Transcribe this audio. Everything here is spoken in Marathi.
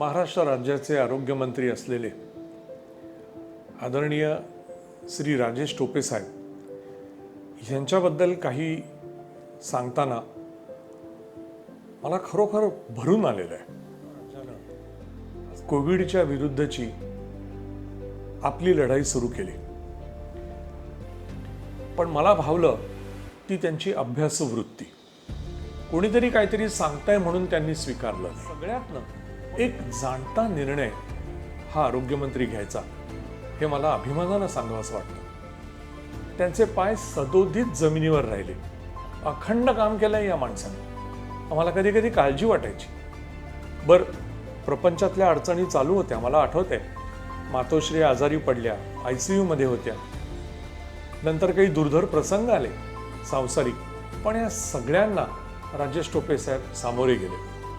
महाराष्ट्र राज्याचे आरोग्यमंत्री असलेले आदरणीय श्री राजेश टोपे साहेब यांच्याबद्दल काही सांगताना मला खरोखर भरून आलेलं आहे. कोविडच्या विरुद्धची आपली लढाई सुरू केली. पण मला भावलं ती त्यांची अभ्यासवृत्ती. कोणीतरी काहीतरी सांगताय म्हणून त्यांनी स्वीकारलं सगळ्यात एक जाणता निर्णय हा आरोग्यमंत्री घ्यायचा हे मला अभिमानानं सांगावंसं वाटतं. त्यांचे पाय सदोदित जमिनीवर राहिले. अखंड काम केलंय या माणसाने. आम्हाला कधी कधी काळजी वाटायची. बर प्रपंचातल्या अडचणी चालू होत्या मला आठवते मातोश्री आजारी पडल्या आय सी यूमध्ये होत्या. नंतर काही दुर्धर प्रसंग आले सांसारिक. पण या सगळ्यांना राजेश टोपे साहेब सामोरे गेले.